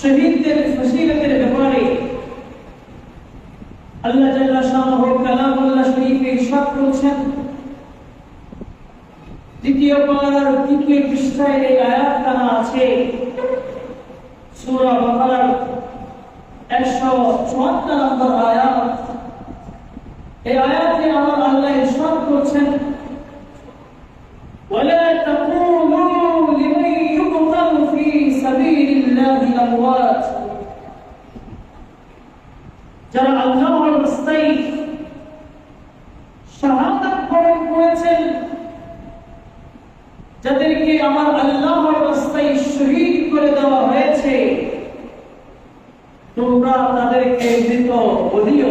শহীদদের ফসিলতের ব্যাপারে আল্লাহ জাল্লা শাহ কালামুল্লাহ শরীফে ইরশাদ করেছেন দ্বিতীয় পাড়ার তৃতীয় পৃষ্ঠায় এই আয়াত টানা আছে সূরা বাকারার একশো চুয়াত্তর নম্বর আয়াত এই আয়াতে আমার আল্লাহ ইরশাদ করছেন ولا تقولوا لمن يقتل في سبيل الله أموات যারা আল্লাহর রাস্তায় শাহাদাত বরণ করেছেন যাদেরকে আমার আল্লাহর রাস্তায় শহীদ করে দেওয়া হয়েছে তোমরা তাদেরকে মৃত বলিও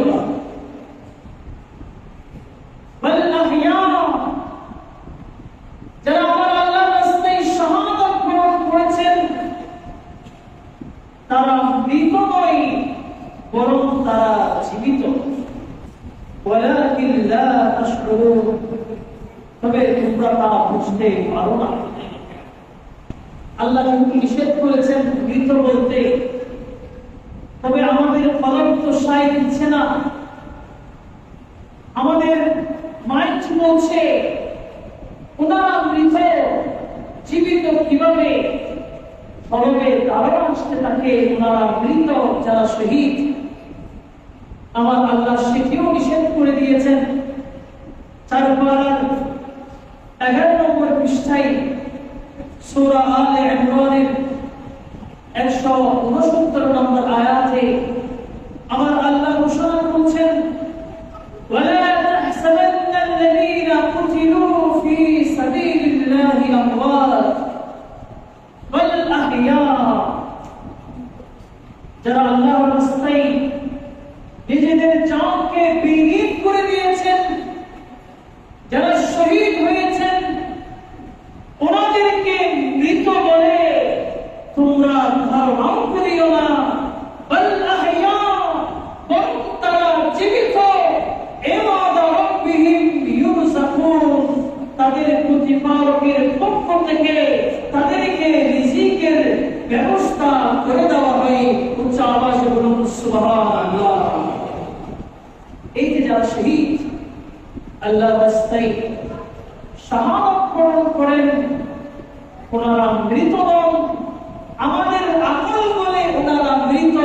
তবে তোমরা তা বুঝতে পারো না। আল্লাহ কিন্তু নিষেধ করেছেন মৃত বলতে। তবে আমাদের ফলক তো সাই দিচ্ছে না। আমাদের মাইন্ড বলছে, ওনারা মৃত জীবিত কীভাবে? ফলকে তারাও আসতে থাকে, ওনারা মৃত যারা শহীদ আমার আল্লাহ সেটিও নিষেধ করে দিয়েছেন চার পাড়ার এগারো নম্বর পৃষ্ঠায় সূরা আলে ইমরানের একশো উনসত্তর নম্বর আয়াতে আমার আল্লাহ ঘোষণা করছেন ولا تحسبن الذين قتلوا في سبيل الله أموات بل أحياء যারা আল্লাহর রাস্তায় चाँद के बीनी শহীদ আল্লাহ রাস্তায় করেন। ওনারা মৃত আমাদের আকল বলে ওনারা মৃত।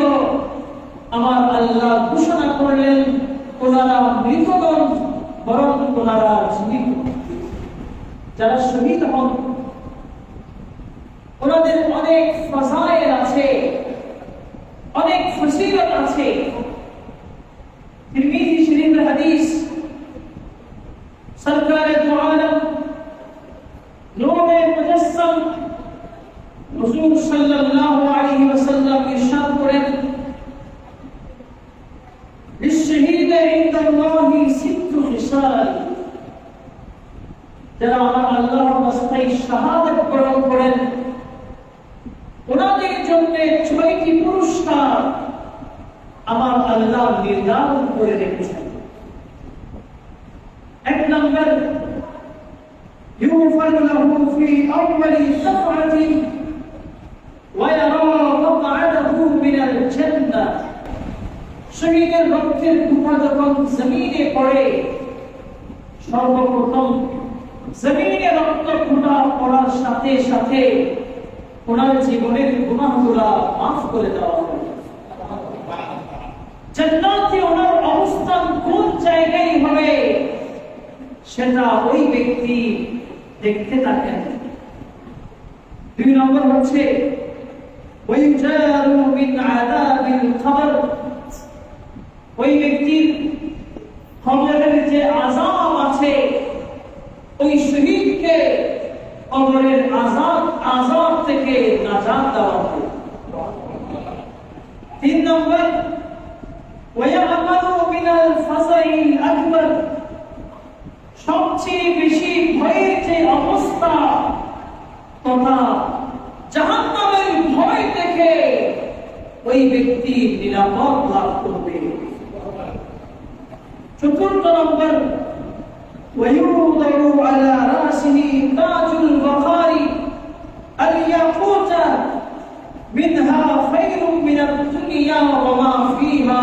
الله ست خصال যারা আমার আল্লাহর রাস্তায় শাহাদাত বরণ করেন ওনাদের জন্য ছয়টি পুরস্কার আমার আল্লাহ নির্ধারণ করে রেখেছেন এক নম্বর يغفر له في أول دفعة ويرى مقعده من الجنة শহীদের রক্তের কুঠা যখন জমিনে পড়ে, সর্বপ্রথম জমিনে রক্ত ফুটা পড়ার সাথে সাথে ওনার জীবনের গুণাগুলা মাফ করে দেওয়া জান্নাতে ওনার অবস্থান কোন জায়গায় হবে, সেটা ওই ব্যক্তি দেখতে থাকেন। দুই নম্বর হচ্ছে ওই জারু মিন আযাবিল ওই ব্যক্তির হামলাকারীর যে আজাব আছে, ওই শহীদকে কবরের আজাদ আজাদ থেকে নাজাদ দেওয়া হবে। তিন নম্বর সবচেয়ে বেশি ভয়ের যে অবস্থা, তথা জাহান্নামের ভয় দেখে ওই ব্যক্তি নিরাপদ লাভ করবে। চতুর্থ নম্বর ويوضع على راسه تاج الوقار الياقوت منها خير দুনিয়া ওয়া মা ফিহা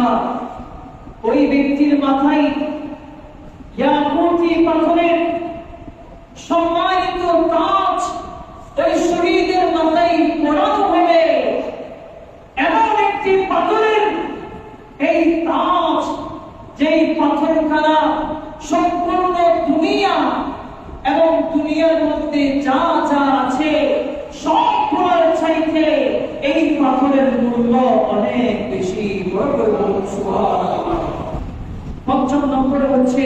ওই ব্যক্তির মাথায় ইয়াকুতি পাথরের সম্মানিত তাজ ওই শহীদের মাথায় পড়ানো হবে এমন একটি পাথরের এই তাজ যেই পাথরখানা সম্পূর্ণ দুনিয়া এবং দুনিয়ার মধ্যে যা যা আছে সবগুলোর চাইতে এই পাথরের মূল্য অনেক বেশি বড় করে বলুন সুবহানাল্লাহ। পঞ্চম নম্বরে হচ্ছে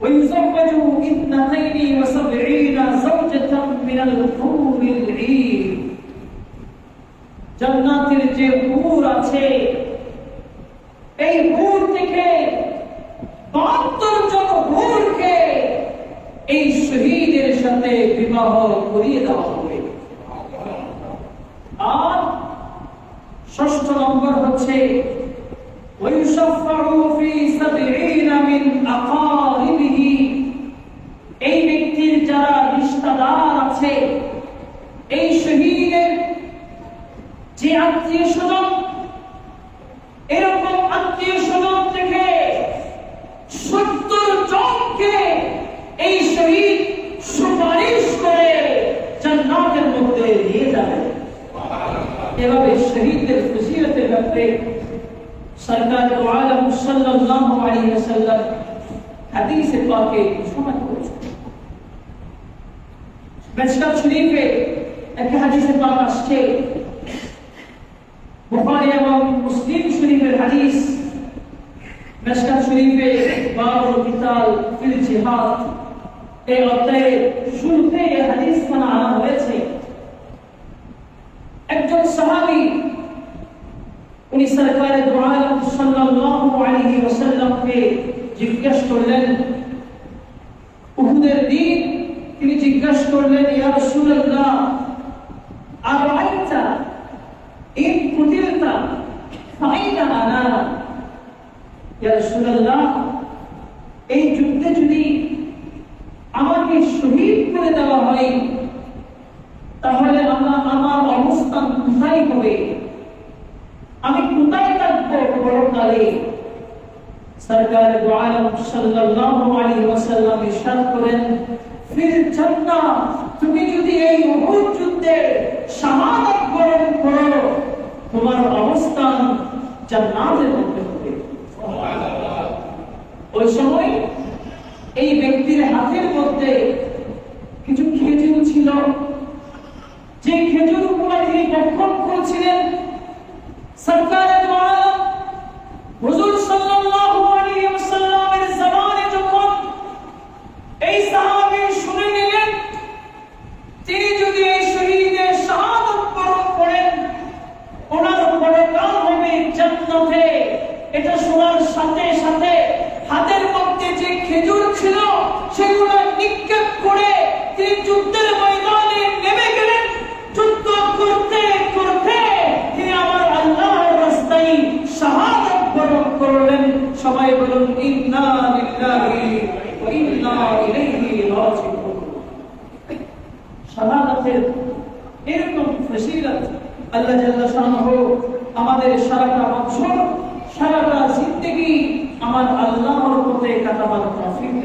ويزوج اثنتين وسبعين زوجة من الحور العين জান্নাতের যে হুর আছে এই হুর সাথে বিবাহ করিয়ে দেওয়া হবে। আর ষষ্ঠ নম্বর হচ্ছে এই ব্যক্তির যারা রিস্তাদার আছে, এই শহীদের যে আত্মীয় স্বজন, এরকম আত্মীয় স্বজন থেকে সত্তর জনকে এই শহীদ এভাবে শহীদদের ফজিলতের ব্যাপারে সরকার আলম সাল্লাল্লাহু আলাইহি ওয়াসাল্লাম হাদিসে পাকে ঘোষণা করেছেন মেশকাত শরীফে একটা হাদিসে পাক আসছে বুখারী এবং মুসলিম শরীফের হাদিস মেশকাত শরীফে বাবুল কিতাল ফিল জিহাদ এই অধ্যায়ে শুরুতে এই হাদিস খানা আনা হয়েছে সাহাবী উনি সরকারে দু আলম সাল্লাল্লাহু আলাইহি জিজ্ঞেস করলেন, উহুদের দিন? তিনি জিজ্ঞেস করলেন, ইয়া রাসূলুল্লাহ আরাইতা ইন কুতিলতা ফাইনা আনা? ইয়া রাসূলুল্লাহ, এই যুদ্ধে যদি আমাকে শহীদ করে দেওয়া হয় তাহলে আমার আমার অবস্থান কোথায় হবে? আমি কোথায় থাকব পরকালে? সরকার সাল্লাল্লাহু আলাইহি ওয়াসাল্লাম ইরশাদ করেন জান্নাহ তুমি যদি এই উহুদ যুদ্ধে শাহাদাত বরণ করো তোমার অবস্থান জান্নাতের মধ্যে হবে। ওই সময় এই ব্যক্তির হাতের মধ্যে কিছু খেজুর ছিল। যে খেজুরগুলো তিনি বক্ষণ করেছিলেন। সরকারের দ্বারা হুজুর সাল্লাল্লাহু আলাইহি ওয়াসাল্লামের জামানে যখন এই সাহাবী শুনে নিলেন তিনি যদি এই শহীদের শাহাদাত বরণ করেন ওনার পরকাল হবে জান্নাতে এটা শোনার সাথে সাথে হাতের মধ্যে যে খেজুর ছিল সেগুলো নিক্ষেপ করে তিনি যুদ্ধের ময়দানে নেমে গেলেন যুদ্ধ করতে করতে তিনি আমার আল্লাহর রাস্তায় শাহাদাত বরণ করলেন সবাই বলুন ইন্না লিল্লাহি ওয়া ইন্না ইলাইহি রাজিউন এরকম ফসিলত আল্লাহ জাল্লা শাহ আমাদের সারাটা বছর সারাটা জিন্দগি আমার আল্লাহর পথে কাটাবার তৌফিক